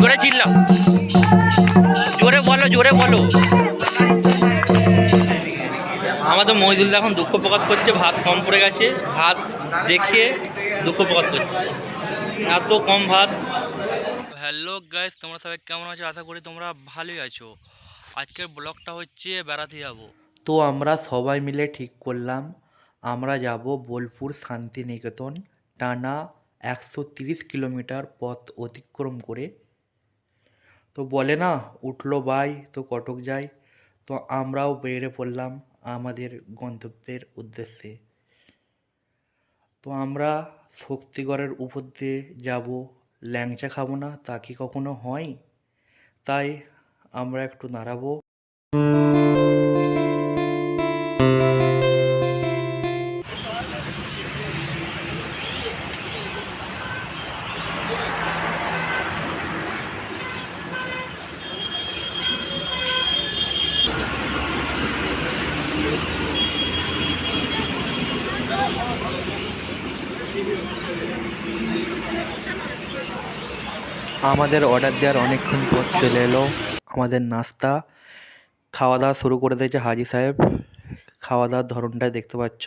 জোরে চিল্লাও। জোরে বলো জোরে বলো। আমাদের মহিদুল এখন দুঃখ প্রকাশ করছে ভাত কম পড়ে গেছে ভাত দেখে দুঃখ প্রকাশ করছে। এত কম ভাত। হ্যালো গাইস তোমরা সবাই কেমন আছো? আশা করি তোমরা ভালোই আছো। আজকের ব্লগটা হচ্ছে বেড়াতে যাব। তো আমরা সবাই মিলে ঠিক করলাম। আমরা যাব বোলপুর শান্তিনিকেতন টানা একশো তিরিশ কিলোমিটার পথ অতিক্রম করে। তো বলে না, উঠল বাই তো কটক যাই। তো আমরাও বেরিয়ে পড়লাম আমাদের গন্তব্যের উদ্দেশ্যে। তো আমরা শক্তিগড়ের উপর দিয়ে যাব। ল্যাংচা খাব না, তা কি কখনো হয়? তাই আমরা একটু দাঁড়াবো। আমাদের অর্ডার দেওয়ার অনেকক্ষণ পর চলে এলো আমাদের নাস্তা। খাওয়া দাওয়া শুরু করে দিয়েছে হাজি সাহেব। খাওয়া দাওয়ার ধরনটা দেখতে পাচ্ছ।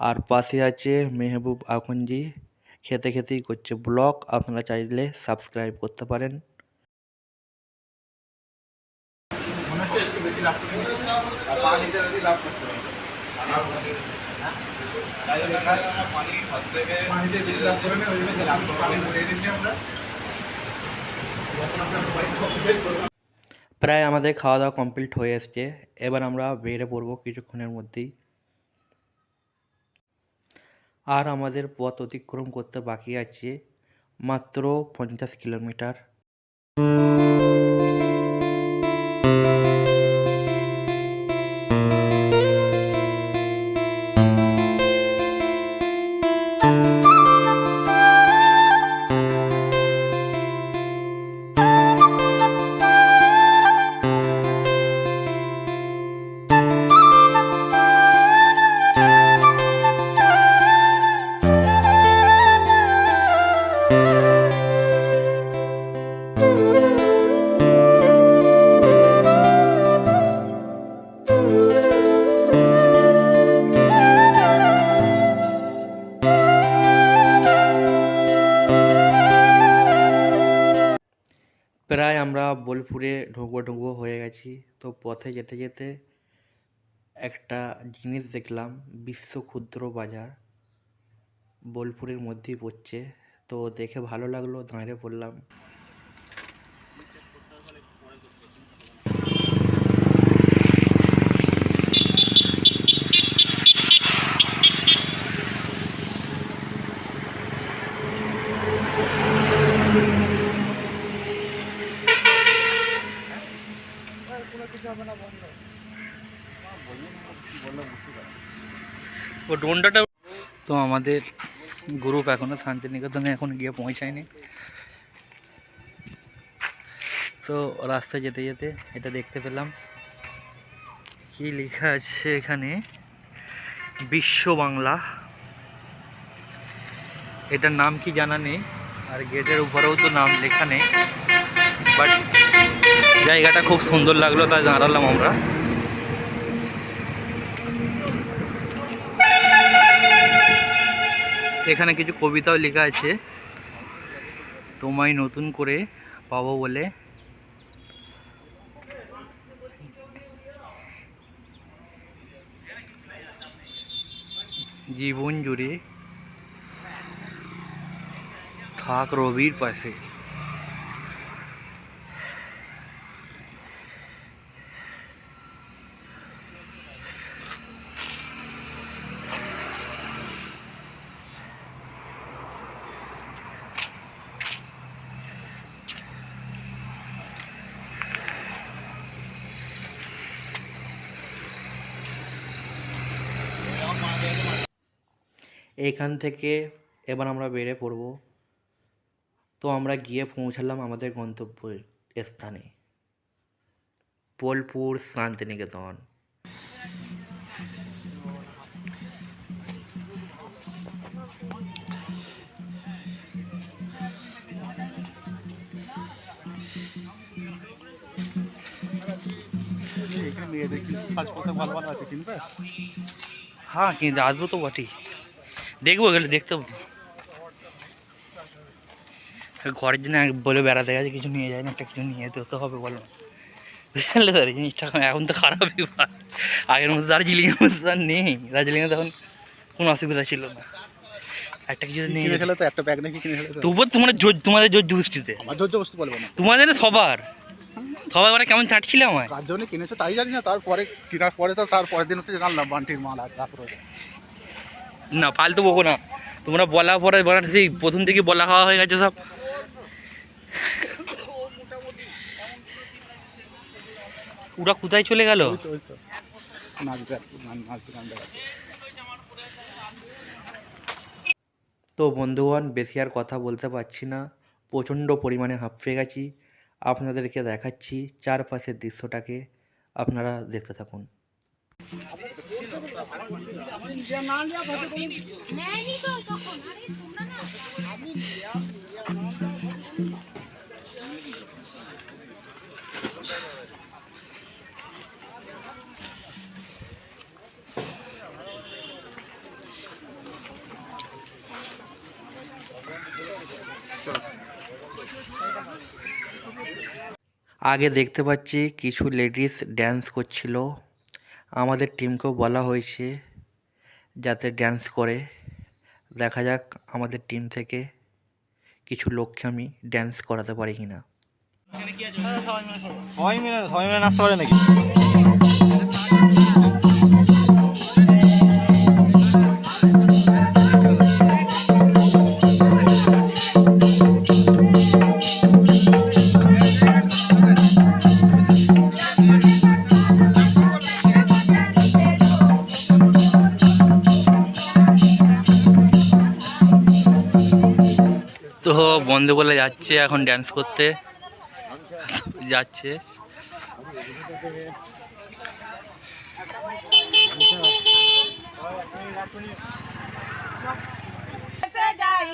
আর পাশে আছে মেহবুব আখুনজি খেতে খেতেই করছে ব্লগ। আপনারা চাইলে সাবস্ক্রাইব করতে পারেন। পানিতে বেশি লাভ করে না ওই লাভ পানি গেছি আমরা যখন আমরা পয়সা কমপ্লিট করব প্রায় আমাদের খাওয়া দাওয়া কমপ্লিট হয়ে এসছে। এবার আমরা বেড়ে পড়ব কিছুক্ষণের মধ্যেই। আর আমাদের পথ অতিক্রম করতে বাকি আছে মাত্র পঞ্চাশ কিলোমিটার। প্রায় আমরা বোলপুরে ঢুকবো ঢুকবো হয়ে গেছি। তো পথে যেতে যেতে একটা জিনিস দেখলাম বিশ্ব ক্ষুদ্র বাজার। বোলপুরের মধ্যেই পড়ছে। তো দেখে ভালো লাগল, দাঁড়িয়ে পড়লাম। তো আমাদের গ্রুপ এখনও শান্তিনিকেতনে এখন গিয়ে পৌঁছায়নি। তো রাস্তায় যেতে যেতে এটা দেখতে পেলাম। কি লেখা আছে এখানে? বিশ্ব বাংলা। এটার নাম কি জানা নেই, আর গেটের উপরেও তো নাম লেখা নেই। বাট জায়গাটা খুব সুন্দর লাগল তাই দাঁড়ালাম আমরা। এখানে কিছু কবিতাও লেখা আছে। তোমায় নতুন করে পাবো বলে। জীবন জুড়ে থাক রবির পাশে। এখান থেকে এবার আমরা বেড়ে পড়ব। তো আমরা গিয়ে পৌঁছালাম আমাদের গন্তব্য স্থানে। বোলপুর শান্তিনিকেতন। হ্যাঁ কিনতে আসব তো বটেই। দেখব গেলে দেখতে। ঘরের জন্য বলে বেড়াতে গেছে কিছু নিয়ে যায় না একটা কিছু নিয়ে যেতে তো হবে বলো। বুঝলে তো? এই জিনিসটা এখন তো খারাপই আগের মতো দার্জিলিংয়ের মতো আর নেই। দার্জিলিংয়ে তখন কোনো অসুবিধা ছিল না। একটা কিছু নিয়ে ফেলে তো? একটা ব্যাগ নাকি কিনে ফেলে তবুও তোমার জোর তোমাদের জোর জুস্তিতে আমার ধৈর্য বস্তু বলব না। তোমাদের সবার। সবাই মানে কেমন চাটছিলে আমায়? কার জন্য কিনেছে তাই জানি না তারপরে কেনার পরে তো তার পরের দিন হচ্ছে জানলাম বান্টির মাল আছে তারপরে না ফালতু বকো না। তোমরা বলা পরে বলা সেই প্রথম থেকে বলা খাওয়া হয়ে গেছে সব। ওরা কোথায় চলে গেল? তো বন্ধুগণ বেশি আর কথা বলতে পারছি না। প্রচণ্ড পরিমাণে হাঁপিয়ে গেছি। আপনাদেরকে দেখাচ্ছি চারপাশের দৃশ্যটাকে। আপনারা দেখতে থাকুন। আগে দেখতে পাচ্ছি কিছু লেডিস ড্যান্স করছিল। আমাদের টিমকেও বলা হয়েছে যাতে ড্যান্স করে। দেখা যাক আমাদের টিম থেকে কিছু লোককে আমি ড্যান্স করাতে পারি কি না সবাই মিলে সবাই মিলে নাচতে পারে নাকি? যাচ্ছে এখন ড্যান্স করতে। যাচ্ছে। দেশে যাই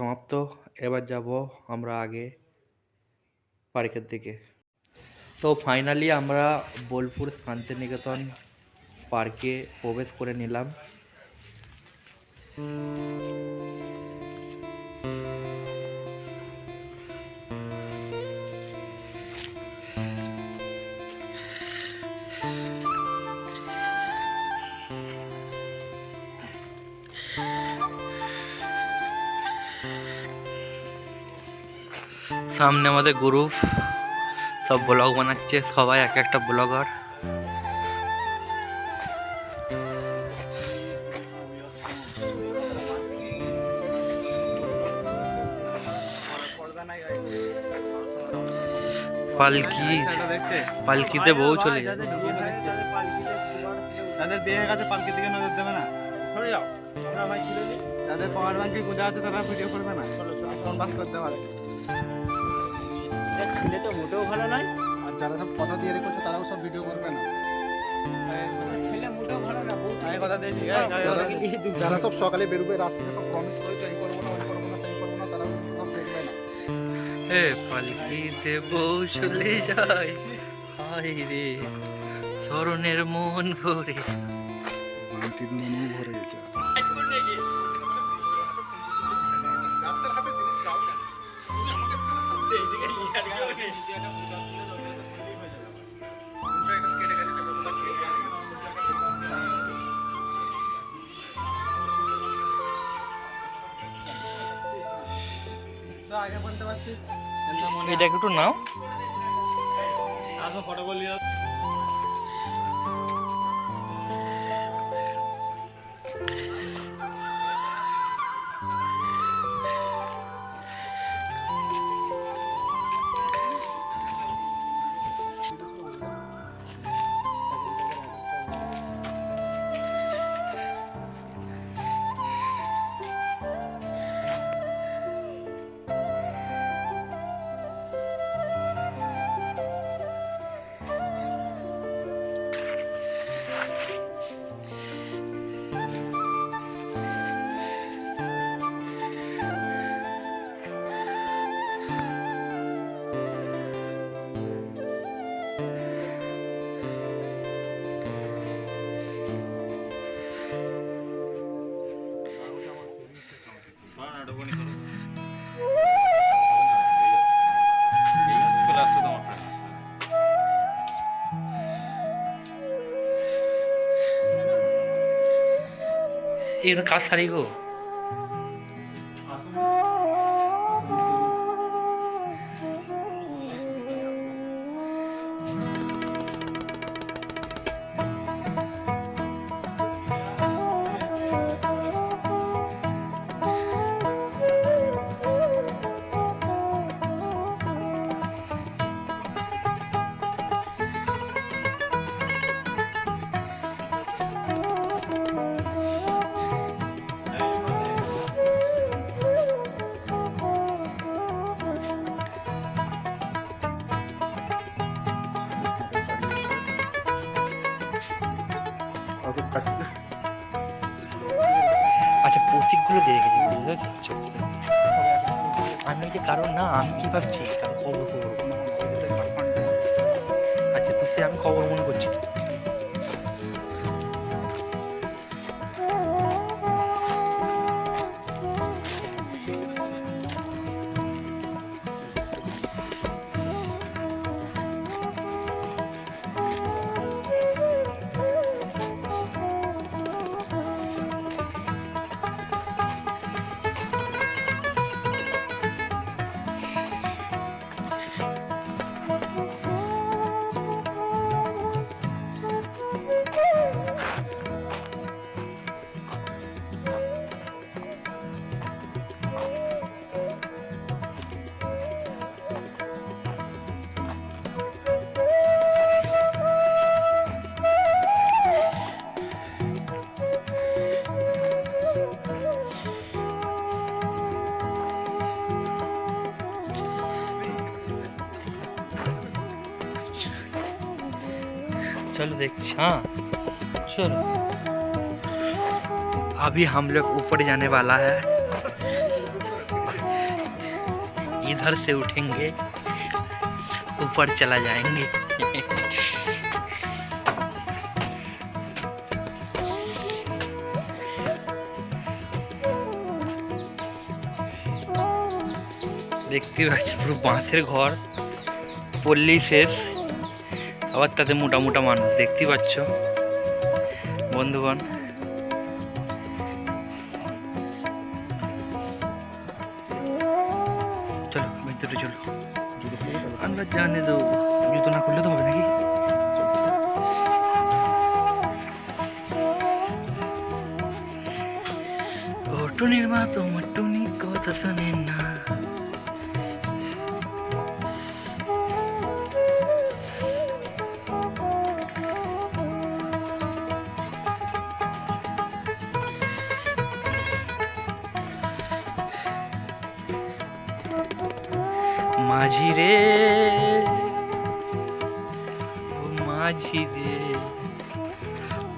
সমাপ্ত। এবার যাব আমরা আগে পার্কের দিকে। তো ফাইনালি আমরা বোলপুর শান্তিনিকেতন পার্কে প্রবেশ করে নিলাম। সামনে আমাদের গ্রুপ সব ব্লগ বানাচ্ছে সবাই এক একটা ব্লগার পালকি পালকিতে বউ চলে যাবে। তাদের বিয়ে গেছে পালকি দিকে নজর দেবে না। যাদের পাওয়ার ব্যাংকে পূজা আছে তারা ভিডিও করবে না। ফোন বাস করতে পারে। ছেলে তো মোটেও ভালো নয়। আর যারা সব কথা দিয়ে রেখেছো তারাও সব ভিডিও করবে না? ছেলে মোটেও ভালো না আমি কথা দিয়েছি যারা- যারা সব সকালে বেরোবে রাত থেকে সব প্রমিস করেছে এই করব না ওই করব না সেই করব না তারা সব দেখবে না। এ পালকিতে বউ চলে যায় হায় রে স্মরণের মন ভরে। মাটির মনও ভরে গেছে এটা একটু নাও। ফটো বলি। কার শাড়ি গো? আমি কি ভাবছি? কারণ খবর খবর আচ্ছা তো সে আমি খবর মনে করছি। चलो देख हाँ चलो अभी हम लोग ऊपर जाने वाला है इधर से उठेंगे ऊपर चला जाएंगे দেখতে পাচ্ছি পুরো বাঁশের ঘর পল্লী শেষ আবার তাতে মোটা মোটা মানুষ দেখতেই পাচ্ছ। বন্ধুগণ মাঝি রে মাঝি রে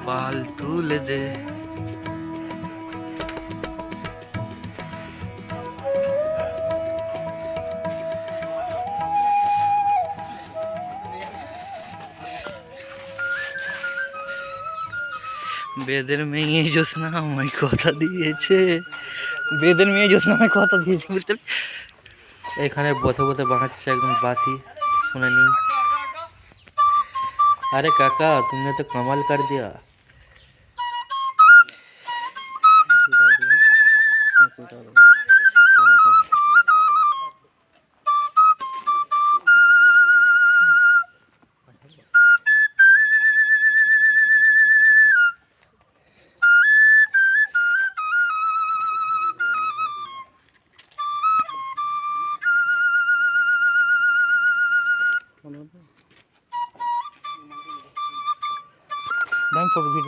পাল তুলে দে বেদের মেয়ে জ্যোৎস্না আমায় কথা দিয়েছে বেদের মেয়ে জ্যোৎস্না আমায় কথা দিয়েছে, বুঝতে? এখানে বসে বসে বাঁকাচ্ছে একদম বাসি, শুনে নি আরে কাকা তুমি তো কামাল কর দিয়া।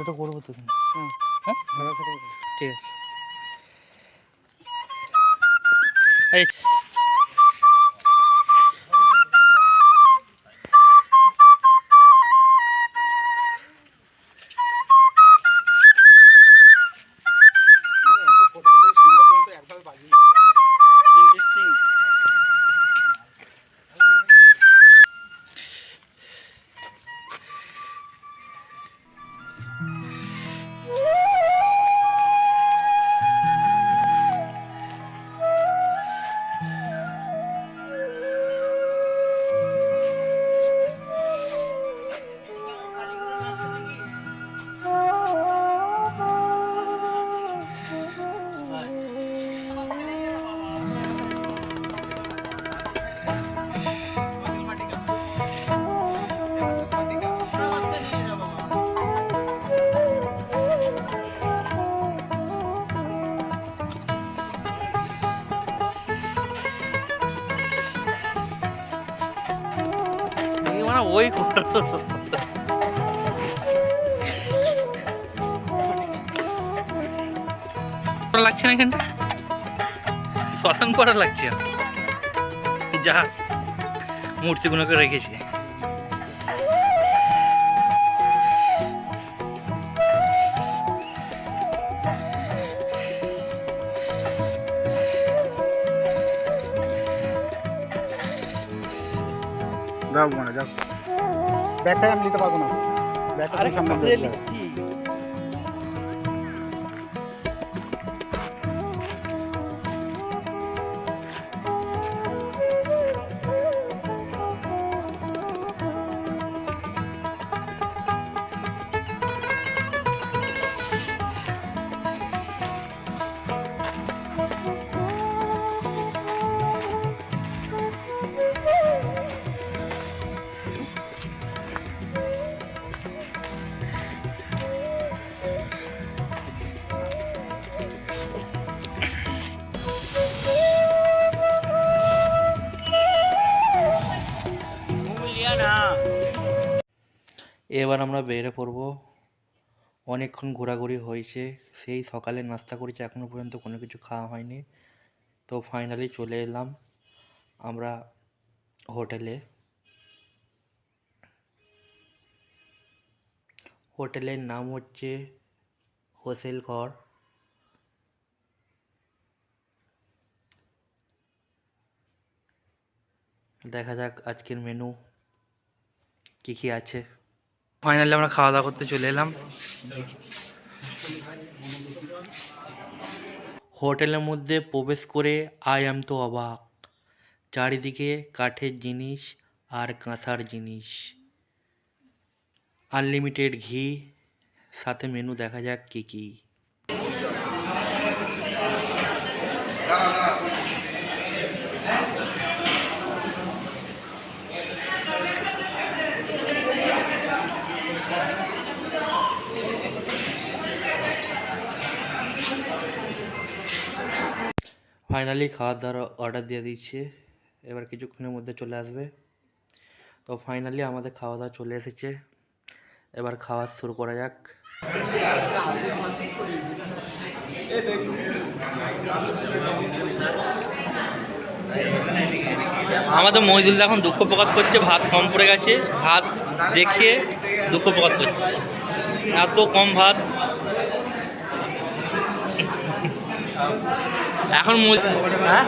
আমি করব তো হ্যাঁ? হ্যাঁ ঠিক আছে। এই ওই লাগছে না এখানটা? শ্মশান করা লাগছে? যা মূর্তিগুলোকে রেখেছে। যাও মানে যাও ব্যাগটা আমি নিতে পারব না। ব্যাগটা সামনে এবার আমরা বেরিয়ে পড়ব অনেকক্ষণ ঘোরাঘুরি হয়েছে। সেই সকালে নাস্তা করেছি এখনও পর্যন্ত কোনো কিছু খাওয়া হয়নি। তো ফাইনালি চলে এলাম আমরা হোটেলে। হোটেলের নাম হচ্ছে হোসেল ঘর। দেখা যাক আজকের মেনু কী কী আছে। ফাইনালি আমরা খাওয়া দাওয়া করতে চলে এলাম। হোটেলের মধ্যে প্রবেশ করে আই এম তো অবাক। চারিদিকে কাঠের জিনিস আর কাঁসার জিনিস। আনলিমিটেড ঘি, সাথে মেনু দেখা যাক কী কী। ফাইনালি খাওয়া দাওয়ার অর্ডার দিয়ে দিচ্ছে। এবার কিছুক্ষণের মধ্যে চলে আসবে। তো ফাইনালি আমাদের খাওয়া দাওয়া চলে এসেছে। এবার খাওয়া শুরু করা যাক। আমাদের মহিদুল এখন দুঃখ প্রকাশ করছে, ভাত কম পড়ে গেছে। ভাত দেখে দুঃখ প্রকাশ করছে। এত কম ভাত। এখন হ্যাঁ?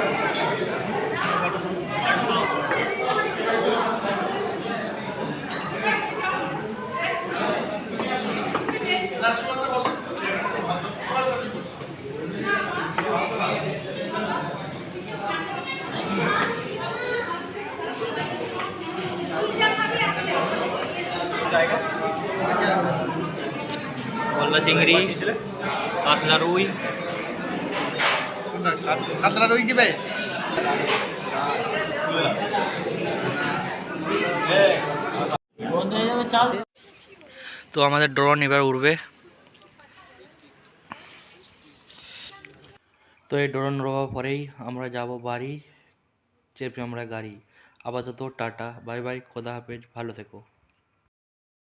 চিংড়ি কাতলা রুই কাতলা রই কি ভাই? তো আমাদের ড্রোন এবার উড়বে। তো এই ড্রোন উড়াবার পরেই আমরা যাব বাড়ি, চেপে আমরা গাড়ি। আপাতত টাটা, বাই বাই, খোদা হাফেজ, ভালো থেকো।